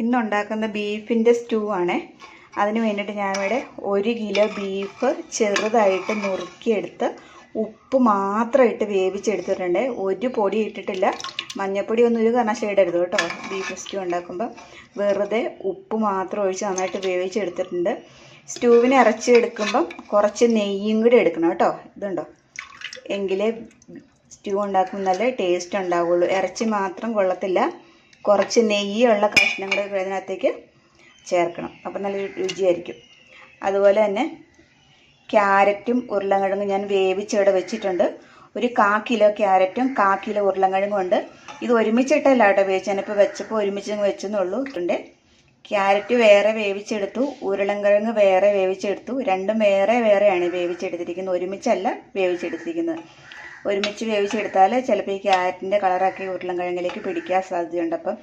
ഇന്നുണ്ടാക്കുന്ന ബീഫിന്റെ സ്റ്റൂ ആണ്. അതിന് വേണ്ടിയിട്ട് ഞാനിവിടെ ഒരു കിലോ ബീഫ് ചെറുതായിട്ട് നുറുക്കിയെടുത്ത് ഉപ്പ് മാത്രം ഇട്ട് വേവിച്ചെടുത്തിട്ടുണ്ട്. ഒരു പൊടി ഇട്ടിട്ടില്ല. മഞ്ഞപ്പൊടി ഒന്നും ഒരു കാരണവശാലും ഇടരുത് കേട്ടോ ബീഫ് സ്റ്റൂ ഉണ്ടാക്കുമ്പോൾ വെറുതെ ഉപ്പ് മാത്രം ഒഴിച്ച് നന്നായിട്ട് വേവിച്ചെടുത്തിട്ടുണ്ട്. സ്റ്റൂവിനെ ഇറച്ചി എടുക്കുമ്പം കുറച്ച് നെയ്യും കൂടി എടുക്കണം കേട്ടോ. ഇതുണ്ടോ? എങ്കിലേ സ്റ്റൂ ഉണ്ടാക്കുമ്പോൾ നല്ല ടേസ്റ്റ് ഉണ്ടാവുള്ളൂ. ഇറച്ചി മാത്രം കൊള്ളത്തില്ല. കുറച്ച് നെയ്യുള്ള കഷ്ണങ്ങൾ ഇതിനകത്തേക്ക് ചേർക്കണം. അപ്പം നല്ല രുചിയായിരിക്കും. അതുപോലെ തന്നെ ക്യാരറ്റും ഉരുളങ്കിഴങ്ങും ഞാൻ വേവിച്ചിവിടെ വെച്ചിട്ടുണ്ട്. ഒരു കാ കിലോ ക്യാരറ്റും കാ കിലോ ഉരുളങ്കിഴങ്ങും ഉണ്ട്. ഇത് ഒരുമിച്ചിട്ടല്ല കേട്ടോ വേവിച്ച് ഞാനിപ്പോൾ വെച്ചപ്പോൾ ഒരുമിച്ച് വെച്ചെന്നുള്ളൂ. ഉണ്ട് ക്യാരറ്റ് വേറെ വേവിച്ചെടുത്തു. ഉരുളങ്കിഴങ്ങ് വേറെ വേവിച്ചെടുത്തു. രണ്ടും വേറെ വേറെയാണ് വേവിച്ചെടുത്തിരിക്കുന്നത്. ഒരുമിച്ചല്ല വേവിച്ചെടുത്തിരിക്കുന്നത്. ഒരുമിച്ച് വേവിച്ചെടുത്താൽ ചിലപ്പോൾ ഈ ക്യാരറ്റിന്റെ കളറൊക്കെ ഉരുളൻകിഴങ്ങിലേക്ക് പിടിക്കാൻ സാധ്യതയുണ്ട്. അപ്പം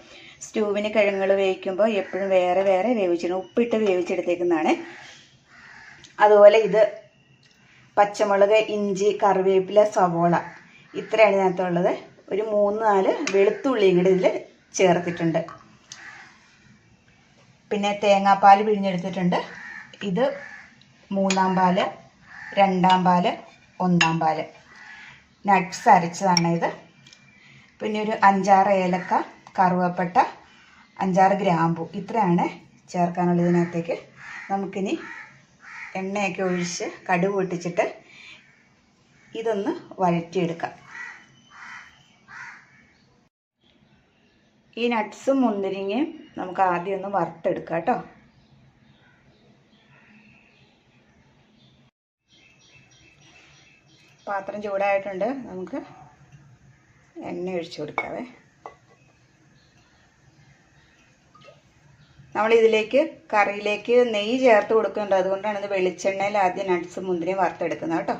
സ്റ്റൂവിന് കിഴങ്ങുകൾ വേവിക്കുമ്പോൾ എപ്പോഴും വേറെ വേറെ വേവിച്ചിടണം ഉപ്പിട്ട് വേവിച്ചെടുത്തേക്കുന്നതാണ്. അതുപോലെ ഇത് പച്ചമുളക് ഇഞ്ചി കറിവേപ്പില സവോള ഇത്രയാണ് ഇതിനകത്തുള്ളത് ഒരു മൂന്ന് നാല് വെളുത്തുള്ളിയും കൂടി ഇതിൽ ചേർത്തിട്ടുണ്ട്. പിന്നെ തേങ്ങാപ്പാൽ പിഴിഞ്ഞെടുത്തിട്ടുണ്ട്. ഇത് മൂന്നാം പാൽ രണ്ടാം പാൽ ഒന്നാം പാൽ. നട്ട്സ് അരച്ചതാണ് ഇത്. പിന്നെ ഒരു അഞ്ചാറ് ഏലക്ക കറുവപ്പട്ട അഞ്ചാറ് ഗ്രാമ്പു. ഇത്രയാണ് ചേർക്കാനുള്ളത് ഇതിനകത്തേക്ക്. നമുക്കിനി എണ്ണയൊക്കെ ഒഴിച്ച് കടുക് പൊട്ടിച്ചിട്ട് ഇതൊന്ന് വഴറ്റിയെടുക്കാം. ഈ നട്ട്സും മുന്തിരിങ്ങയും നമുക്ക് ആദ്യം ഒന്ന് വറുത്തെടുക്കാം കേട്ടോ. പാത്രം ചൂടായിട്ടുണ്ട്. നമുക്ക് എണ്ണ ഒഴിച്ചു കൊടുക്കാവേ. നമ്മൾ ഇതിലേക്ക് കറിയിലേക്ക് നെയ്യ് ചേർത്ത് കൊടുക്കുന്നുണ്ട്. അതുകൊണ്ടാണ് ഇത് വെളിച്ചെണ്ണയിൽ ആദ്യം നട്ട്സ് മുന്തിരി വറുത്തെടുക്കുന്നത് കേട്ടോ.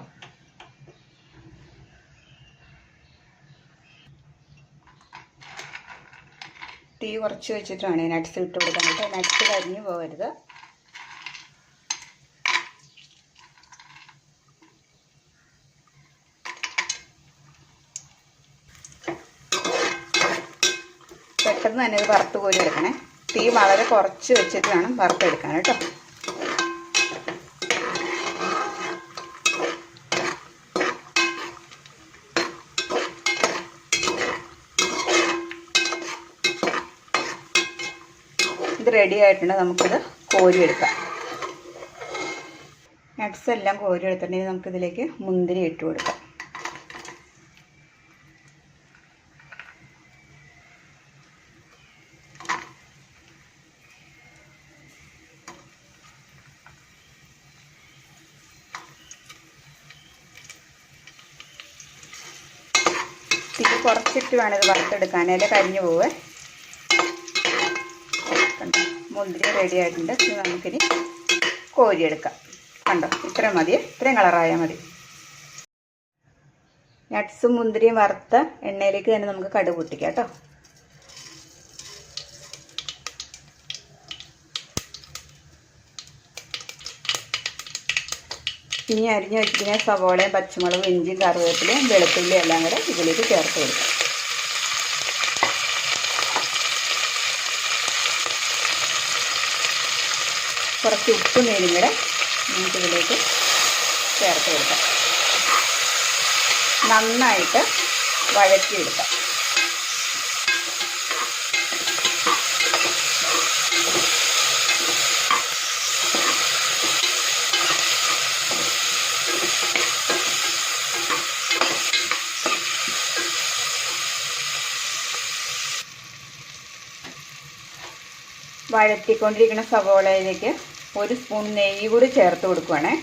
തീ കുറച്ച് വെച്ചിട്ടാണ് നട്ട്സ് ഇട്ട് കൊടുക്കാൻ കേട്ടോ നട്ട്സ് കരിഞ്ഞു പോകരുത്. പെട്ടെന്ന് തന്നെ ഇത് വറുത്ത് കോരി എടുക്കണേ. തീ വളരെ കുറച്ച് വെച്ചിട്ട് വേണം വറുത്തെടുക്കാൻ കേട്ടോ. ഇത് റെഡി ആയിട്ടുണ്ട് നമുക്കിത് കോരിയെടുക്കാം. നട്ട്സ് എല്ലാം കോരി എടുത്തിട്ടുണ്ടെങ്കിൽ നമുക്കിതിലേക്ക് മുന്തിരി ഇട്ട് കൊടുക്കാം. തീ കുറച്ചിട്ട് വേണം ഇത് വറുത്തെടുക്കാൻ അല്ലെ കരിഞ്ഞു പോവേ. കണ്ടോ മുന്തിരി റെഡി ആയിട്ടുണ്ട്. ഇത് നമുക്കിനി കോരിയെടുക്കാം. കണ്ടോ ഇത്രയും മതി. ഇത്രയും കളറായാൽ മതി. നട്ട്സും മുന്തിരിയും വറുത്ത എണ്ണയിലേക്ക് തന്നെ നമുക്ക് കടുക് പൊട്ടിക്കാം കേട്ടോ. ഇനി അരിഞ്ഞ് വെച്ചിരിക്കുന്ന സവോളയും പച്ചമുളകും ഇഞ്ചിയും കറിവേപ്പിലയും വെളുത്തുള്ളിയും എല്ലാം കൂടെ ഇതിലേക്ക് ചേർത്ത് കൊടുക്കാം. കുറച്ച് ഉപ്പ് നീരും കൂടെ നമുക്ക് ഇതിലേക്ക് ചേർത്ത് കൊടുക്കാം. നന്നായിട്ട് വഴറ്റിയെടുക്കാം. വഴറ്റിക്കൊണ്ടിരിക്കുന്ന സവോളയിലേക്ക് ഒരു സ്പൂൺ നെയ്യ് കൂടി ചേർത്ത് കൊടുക്കുവാണേ.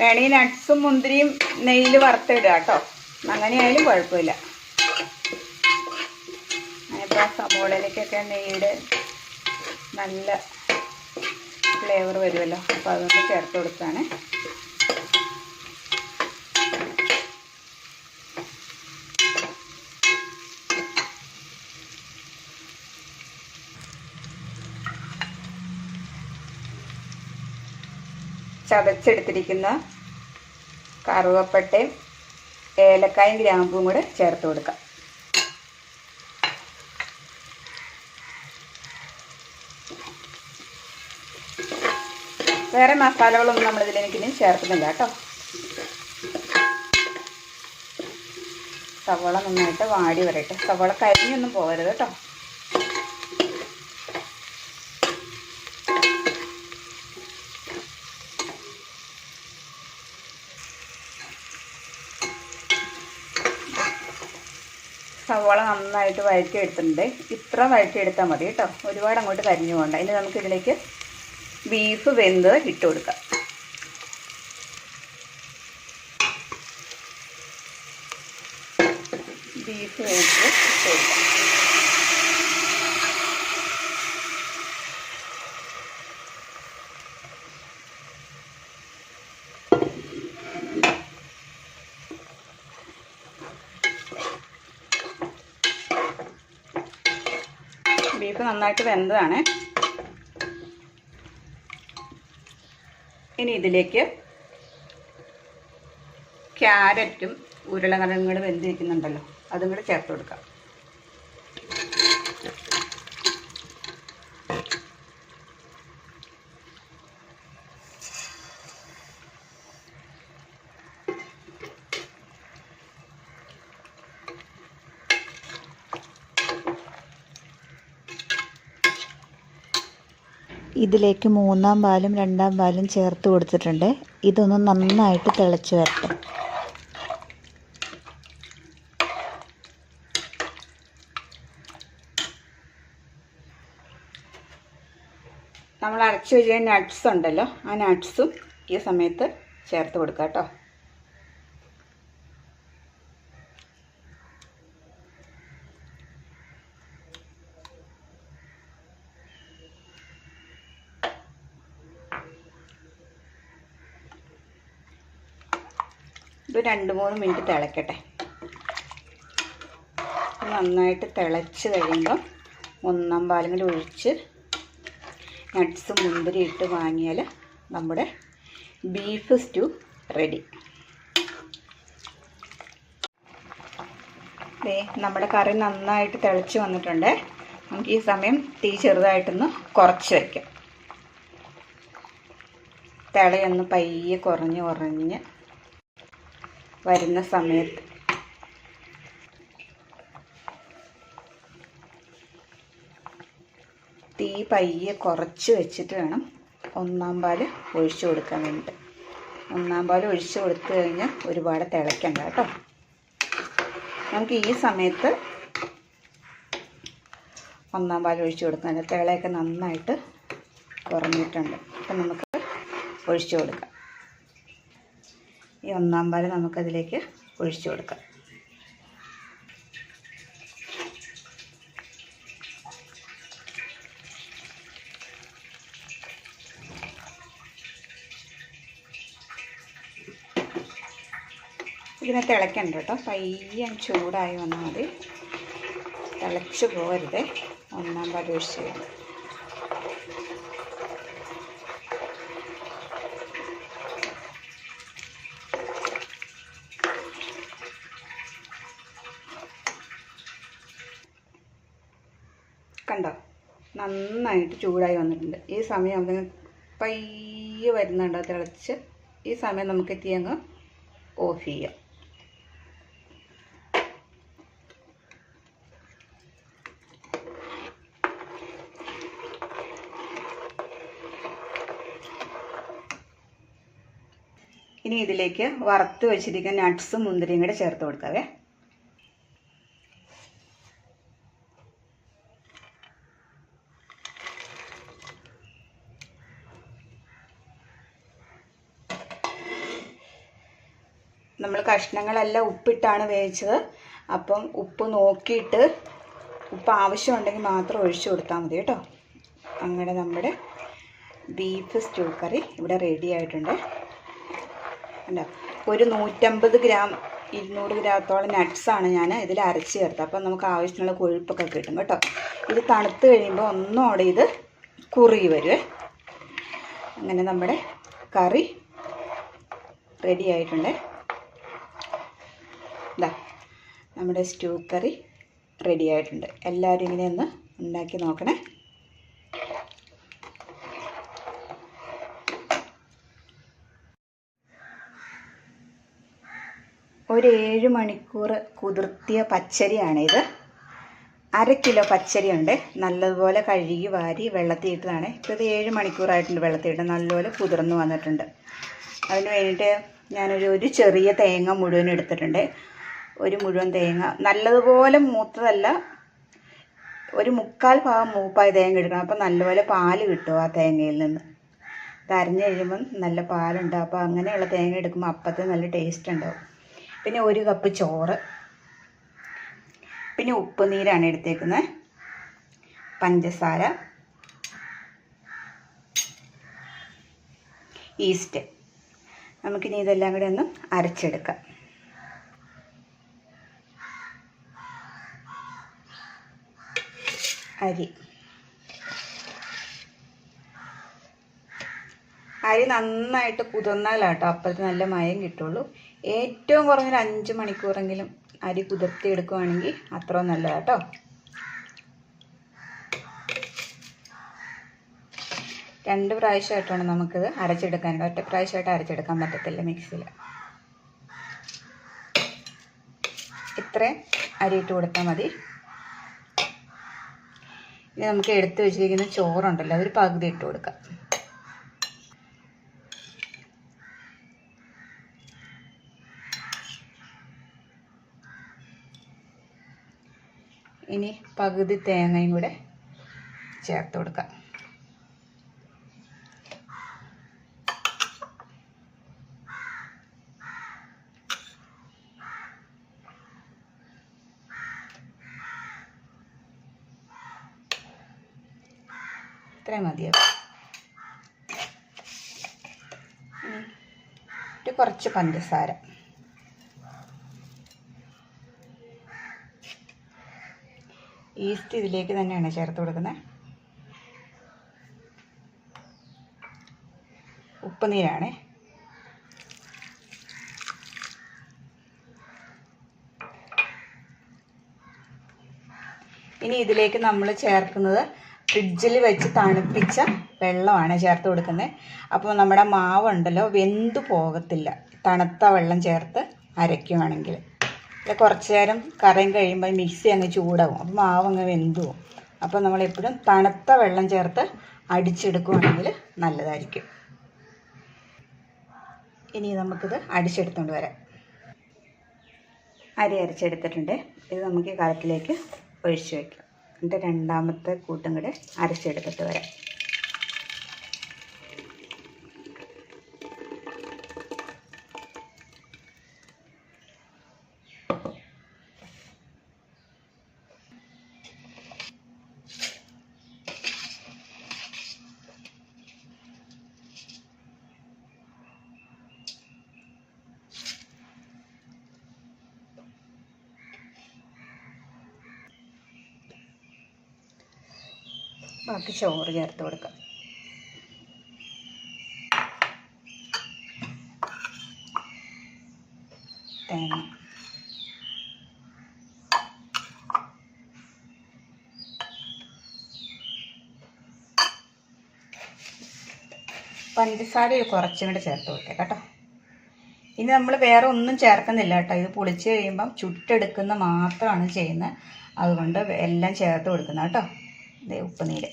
വേണമെങ്കിൽ നട്ട്സും മുന്തിരിയും നെയ്യിൽ വറുത്തിടുക കേട്ടോ. അങ്ങനെയായാലും കുഴപ്പമില്ല. അതിപ്പോൾ സബോളയിലേക്കൊക്കെ നെയ്യുടെ നല്ല ഫ്ലേവർ വരുമല്ലോ. അപ്പോൾ അതുകൊണ്ട് ചേർത്ത് കൊടുക്കുകയാണ്. ചതച്ചെടുത്തിരിക്കുന്ന കറുവപ്പട്ടയും ഏലക്കായും ഗ്രാമ്പും കൂടെ ചേർത്ത് കൊടുക്കാം. വേറെ മസാലകളൊന്നും നമ്മൾ ഇതിലേക്ക് ഇനി ചേർക്കുന്നില്ല കേട്ടോ. സവോള നന്നായിട്ട് വാടി വരട്ടെ. സവോള കരിഞ്ഞൊന്നും പോകരുത് കേട്ടോ. സവോള നന്നായിട്ട് വഴറ്റി വഴറ്റിയെടുത്തിട്ടുണ്ട്. ഇത്ര വഴറ്റിയെടുത്താൽ മതി കേട്ടോ. ഒരുപാട് അങ്ങോട്ട് കരിഞ്ഞു പോകണ്ട. ഇനി നമുക്ക് ഇതിലേക്ക് ബീഫ് വെന്ത് ഇട്ട് കൊടുക്കാം. ബീഫ് വെന്ത് ഇട്ട് കൊടുക്കാം ബീഫ് നന്നായിട്ട് വെന്തതാണ്. ഇനി ഇതിലേക്ക് ക്യാരറ്റും ഉരുളക്കിഴങ്ങും കൂടെ വെന്തിരിക്കുന്നുണ്ടല്ലോ അതും കൂടെ ചേർത്ത് കൊടുക്കാം. ഇതിലേക്ക് മൂന്നാം പാലും രണ്ടാം പാലും ചേർത്ത് കൊടുത്തിട്ടുണ്ട്. ഇതൊന്ന് നന്നായിട്ട് തിളച്ച് വരട്ടെ. നമ്മൾ അരച്ച് വെച്ച നട്ട്സ് ഉണ്ടല്ലോ ആ നട്ട്സും ഈ സമയത്ത് ചേർത്ത് കൊടുക്കാം കേട്ടോ ഇത് രണ്ട് മൂന്ന് മിനിറ്റ് തിളക്കട്ടെ. നന്നായിട്ട് തിളച്ച് കഴിയുമ്പോൾ ഒന്നാം പാലും കൂടി ഒഴിച്ച് നട്ട്സ് മുന്തിരി ഇട്ട് വാങ്ങിയാൽ നമ്മുടെ ബീഫ് സ്റ്റൂ റെഡി ദേ നമ്മുടെ കറി നന്നായിട്ട് തിളച്ച് വന്നിട്ടുണ്ട്. നമുക്ക് ഈ സമയം തീ ചെറുതായിട്ടൊന്ന് കുറച്ച് വയ്ക്കാം തിളയൊന്ന് പയ്യെ കുറഞ്ഞ് കുറഞ്ഞ് വരുന്ന സമയത്ത്. തീ പയ്യെ കുറച്ച് വെച്ചിട്ട് വേണം ഒന്നാം പാൽ ഒഴിച്ചു കൊടുക്കാൻ വേണ്ടിയിട്ട് ഒന്നാം പാൽ ഒഴിച്ചു കൊടുത്തു കഴിഞ്ഞാൽ ഒരുപാട് തിളയ്ക്കണ്ട കേട്ടോ. നമുക്ക് ഈ സമയത്ത് ഒന്നാം പാൽ ഒഴിച്ചു കൊടുക്കാൻ തിളയൊക്കെ നന്നായിട്ട് കുറഞ്ഞിട്ടുണ്ട്. അപ്പം നമുക്ക് ഒഴിച്ചു കൊടുക്കാം. ഈ ഒന്നാം പാൽ നമുക്കതിലേക്ക് ഒഴിച്ചു കൊടുക്കാം. ഇതിനെ തിളയ്ക്കണ്ട കേട്ടോ. പയ്യെ ചൂടായി വന്നാൽ മതി. തിളച്ച് പോകരുത്. ഒന്നാം പാൽ ഒഴിച്ച് കണ്ടോ നന്നായിട്ട് ചൂടായി വന്നിട്ടുണ്ട്. ഈ സമയം അതിന് പയ്യെ വരുന്നുണ്ട്. തിളച്ച് ഈ സമയം നമുക്ക് എത്തി അങ്ങ് ഓഫ് ചെയ്യാം. ഇനി ഇതിലേക്ക് വറുത്ത് വെച്ചിരിക്കുന്ന നട്ട്സും മുന്തിരിയും കൂടെ ചേർത്ത് കൊടുക്കാവേ നമ്മൾ കഷ്ണങ്ങളെല്ലാം ഉപ്പിട്ടാണ് വേവിച്ചത്. അപ്പം ഉപ്പ് നോക്കിയിട്ട് ഉപ്പ് ആവശ്യമുണ്ടെങ്കിൽ മാത്രം ഒഴിച്ചു കൊടുത്താൽ മതി കേട്ടോ. അങ്ങനെ നമ്മുടെ ബീഫ് സ്റ്റൂ കറി ഇവിടെ റെഡി ആയിട്ടുണ്ട്. കണ്ടോ? ഒരു നൂറ്റമ്പത് ഗ്രാം ഇരുന്നൂറ് ഗ്രാമത്തോളം നട്ട്സാണ് ഞാൻ ഇതിൽ അരച്ച് ചേർത്തത്. അപ്പം നമുക്ക് ആവശ്യത്തിനുള്ള കൊഴുപ്പൊക്കെ കിട്ടും കേട്ടോ. ഇത് തണുത്ത് കഴിയുമ്പോൾ ഒന്നോടെ ഇത് കുറുകി വരുവേ. അങ്ങനെ നമ്മുടെ കറി റെഡി ആയിട്ടുണ്ട് ഇതാ നമ്മുടെ സ്റ്റൂ കറി റെഡി ആയിട്ടുണ്ട്. എല്ലാവരും ഇങ്ങനെ ഒന്ന് ഉണ്ടാക്കി നോക്കണേ. ഒരു ഏഴ് മണിക്കൂർ കുതിർത്തിയ പച്ചരിയാണിത്. അര കിലോ പച്ചരിയുണ്ട്. നല്ലതുപോലെ കഴുകി വാരി വെള്ളത്തിൽ ഇട്ടതാണ് ഇപ്പോൾ ഇത് ഏഴ് മണിക്കൂറായിട്ടുണ്ട് വെള്ളത്തിൽ ഇട്ട് നല്ലപോലെ കുതിർന്ന് വന്നിട്ടുണ്ട്. അതിന് വേണ്ടിയിട്ട് ഞാനൊരു ഒരു ചെറിയ തേങ്ങ മുഴുവൻ എടുത്തിട്ടുണ്ട്. ഒരു മുഴുവൻ തേങ്ങ. നല്ലതുപോലെ മൂത്തതല്ല ഒരു മുക്കാൽ ഭാഗം മൂപ്പായ തേങ്ങ എടുക്കണം. അപ്പോൾ നല്ലപോലെ പാൽ കിട്ടും ആ തേങ്ങയിൽ നിന്ന്. തരഞ്ഞു കഴിയുമ്പം നല്ല പാലുണ്ട്. അപ്പോൾ അങ്ങനെയുള്ള തേങ്ങ എടുക്കുമ്പോൾ അപ്പത്തെ നല്ല ടേസ്റ്റ് ഉണ്ടാവും. പിന്നെ ഒരു കപ്പ് ചോറ്. പിന്നെ ഉപ്പ് നീരാണ് എടുത്തേക്കുന്നത്. പഞ്ചസാര. ഈസ്റ്റ് നമുക്കിനി ഇതെല്ലാം കൂടി ഒന്ന് അരച്ചെടുക്കാം. അരി. അരി നന്നായിട്ട് കുതിർന്നാലാട്ടോ അപ്പോഴത്തെ നല്ല മയം കിട്ടുള്ളൂ. ഏറ്റവും കുറഞ്ഞൊരു അഞ്ച് മണിക്കൂറെങ്കിലും അരി കുതിർത്തി എടുക്കുവാണെങ്കിൽ അത്ര നല്ലതാട്ടോ. രണ്ട് പ്രാവശ്യമായിട്ടാണ് നമുക്കിത് അരച്ചെടുക്കാൻ ഒറ്റ പ്രാവശ്യമായിട്ട് അരച്ചെടുക്കാൻ പറ്റത്തില്ല മിക്സിയിൽ. ഇത്രയും അരി ഇട്ട് കൊടുത്താൽ മതി. ഇനി നമുക്ക് എടുത്ത് വെച്ചിരിക്കുന്ന ചോറുണ്ടല്ലോ അതൊരു പകുതി ഇട്ട് കൊടുക്കാം. ഇനി പകുതി തേങ്ങയും കൂടെ ചേർത്ത് കൊടുക്കാം. ഇത്രയും മതിയാവും ഒരു കുറച്ച് പഞ്ചസാര. ഈസ്റ്റ് ഇതിലേക്ക് തന്നെയാണ് ചേർത്ത് കൊടുക്കുന്നത്. ഉപ്പ് നീരാണ് ഇനി ഇതിലേക്ക് നമ്മൾ ചേർക്കുന്നത് ഫ്രിഡ്ജിൽ വെച്ച് തണുപ്പിച്ച വെള്ളമാണ് ചേർത്ത് കൊടുക്കുന്നത്. അപ്പോൾ നമ്മുടെ മാവുണ്ടല്ലോ വെന്തു പോകത്തില്ല. തണുത്ത വെള്ളം ചേർത്ത് അരയ്ക്കുവാണെങ്കിൽ. കുറച്ച് നേരം കറയും കഴിയുമ്പോൾ മിക്സി അങ്ങ് ചൂടാവും. അപ്പോൾ മാവ് അങ്ങ് വെന്തുവും അപ്പോൾ നമ്മളെപ്പോഴും തണുത്ത വെള്ളം ചേർത്ത് അടിച്ചെടുക്കുകയാണെങ്കിൽ നല്ലതായിരിക്കും. ഇനി നമുക്കിത് അടിച്ചെടുത്തുകൊണ്ട് വരാം. അരി അരച്ചെടുത്തിട്ടുണ്ട്. ഇത് നമുക്ക് ഈ കലത്തിലേക്ക് ഒഴിച്ചു വയ്ക്കാം എന്നിട്ട് രണ്ടാമത്തെ കൂട്ടും കൂടെ അരച്ചെടുത്തിട്ട് വരാം. ബാക്കി ചോറ് ചേർത്ത് കൊടുക്കാം. തേങ്ങ. പഞ്ചസാര കുറച്ചും കൂടെ ചേർത്ത് കൊടുത്തേ കേട്ടോ. ഇനി നമ്മൾ വേറെ ഒന്നും ചേർക്കുന്നില്ല കേട്ടോ. ഇത് പൊളിച്ച് കഴിയുമ്പം ചുട്ടെടുക്കുന്ന മാത്രമാണ് ചെയ്യുന്നത്. അതുകൊണ്ട് എല്ലാം ചേർത്ത് കൊടുക്കുന്നത് കേട്ടോ. ഉപ്പുനീര്.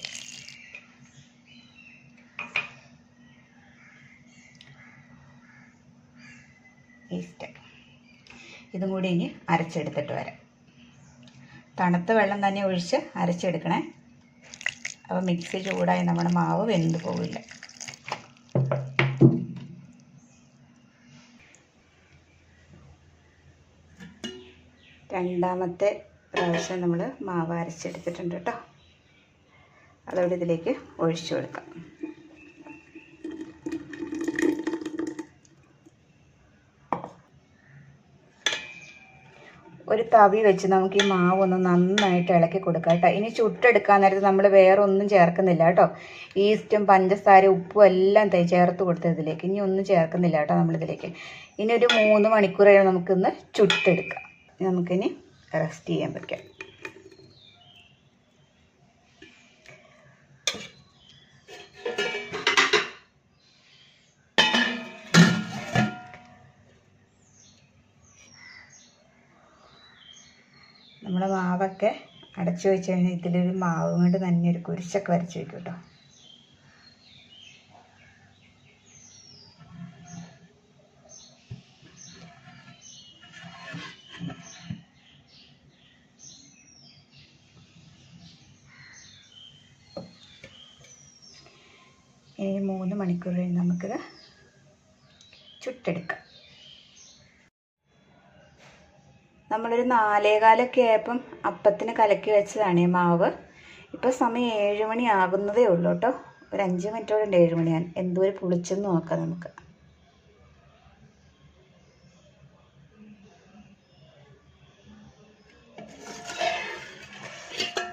ഈസ്റ്റ് ഇതും കൂടി ഇനി അരച്ചെടുത്തിട്ട് വരാം. തണുത്ത വെള്ളം തന്നെ ഒഴിച്ച് അരച്ചെടുക്കണേ. അപ്പോൾ മിക്സി ചൂടായി നമ്മുടെ മാവ് വെന്ത് പോവില്ല. രണ്ടാമത്തെ പ്രാവശ്യം നമ്മൾ മാവ് അരച്ചെടുത്തിട്ടുണ്ട് കേട്ടോ. അതോടെ ഇതിലേക്ക് ഒഴിച്ചു കൊടുക്കാം. ഒരു തവി വെച്ച് നമുക്ക് ഈ മാവ് ഒന്ന് നന്നായിട്ട് ഇളക്കി കൊടുക്കാം കേട്ടോ. ഇനി ചുട്ടെടുക്കാൻ നേരത്ത് നമ്മൾ വേറെ ഒന്നും ചേർക്കുന്നില്ല കേട്ടോ. ഈസ്റ്റും പഞ്ചസാര ഉപ്പും എല്ലാം തൈ ചേർത്ത് കൊടുത്ത് ഇതിലേക്ക്. ഇനി ഒന്നും ചേർക്കുന്നില്ല കേട്ടോ നമ്മളിതിലേക്ക് ഇനി ഒരു മൂന്ന് മണിക്കൂർ കഴിയുമ്പോൾ നമുക്കിന്ന് ചുട്ടെടുക്കാം. നമുക്കിനി റെസ്റ്റ് ചെയ്യാൻ പറ്റും നമ്മുടെ മാവൊക്കെ അടച്ചു വെച്ച് കഴിഞ്ഞാൽ ഇതിലൊരു മാവ് കൊണ്ട് തന്നെ ഒരു കുരിശൊക്കെ വരച്ച് വെക്കും കേട്ടോ ഇനി മൂന്ന് മണിക്കൂർ കഴിഞ്ഞ് നമുക്കിത് ചുട്ടെടുക്കാം. നമ്മളൊരു നാലേകാലൊക്കെ ആയപ്പം അപ്പത്തിന് കലക്കി വെച്ചതാണ് ഈ മാവ്. ഇപ്പോൾ സമയം ഏഴ് മണി ആകുന്നതേ ഉള്ളൂ കേട്ടോ ഒരു അഞ്ച് മിനിറ്റോടെ ഉണ്ട് ഏഴ് മണിയാൻ എന്തോ ഒരു പുളിച്ചെന്ന് നോക്കാം നമുക്ക്.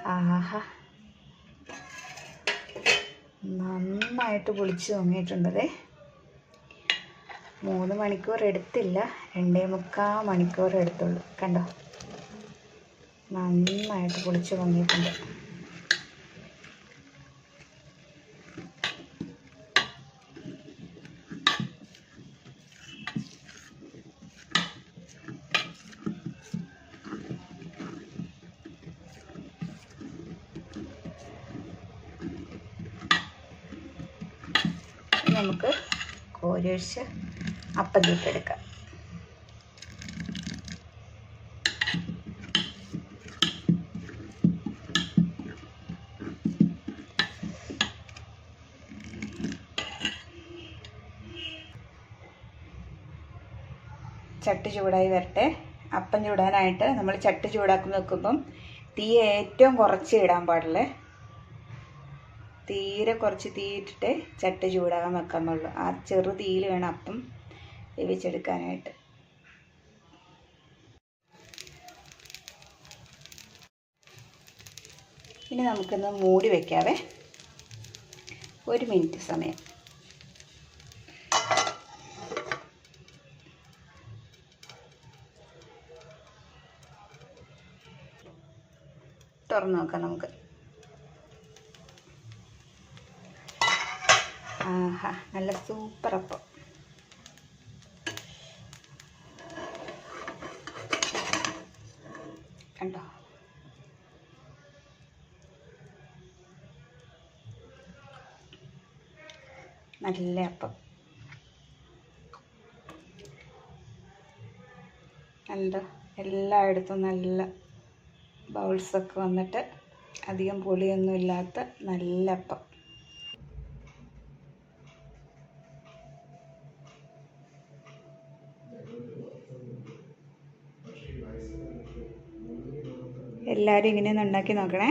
ആഹാ. നന്നായിട്ട് പുളിച്ച് തോന്നിയിട്ടുണ്ടതേ. മൂന്ന് മണിക്കൂർ എടുത്തില്ല. രണ്ടേ മുക്കാൽ മണിക്കൂർ എടുത്തുള്ളൂ. കണ്ടോ? നന്നായിട്ട് പൊളിച്ച് പൊങ്ങിയിട്ടുണ്ട്. നമുക്ക് കോരി അപ്പം ചുട്ടെടുക്കാം ചട്ടി ചൂടായി വരട്ടെ. അപ്പം ചൂടാനായിട്ട് നമ്മൾ ചട്ടി ചൂടാക്കി നോക്കുമ്പം തീ ഏറ്റവും കുറച്ച് ഇടാൻ പാടില്ലേ? തീരെ കുറച്ച് തീയിട്ടിട്ടേ ചട്ടി ചൂടാകാൻ വെക്കാൻ പാടുള്ളൂ. ആ ചെറു തീയിൽ വേണം അപ്പം വേവിച്ചെടുക്കാനായിട്ട് ഇനി നമുക്കൊന്ന് മൂടി വെക്കാവേ. ഒരു മിനിറ്റ് സമയം. തുറന്ന് നോക്കാം നമുക്ക്. ആഹാ നല്ല സൂപ്പർ അപ്പം കണ്ടോ നല്ല അപ്പം. കണ്ടോ? എല്ലായിടത്തും നല്ല ബൗൾസൊക്കെ വന്നിട്ട് അധികം പുളിയൊന്നും ഇല്ലാത്ത നല്ല അപ്പം. എല്ലാവരും ഇങ്ങനെ ഒന്ന് ഉണ്ടാക്കി നോക്കണേ.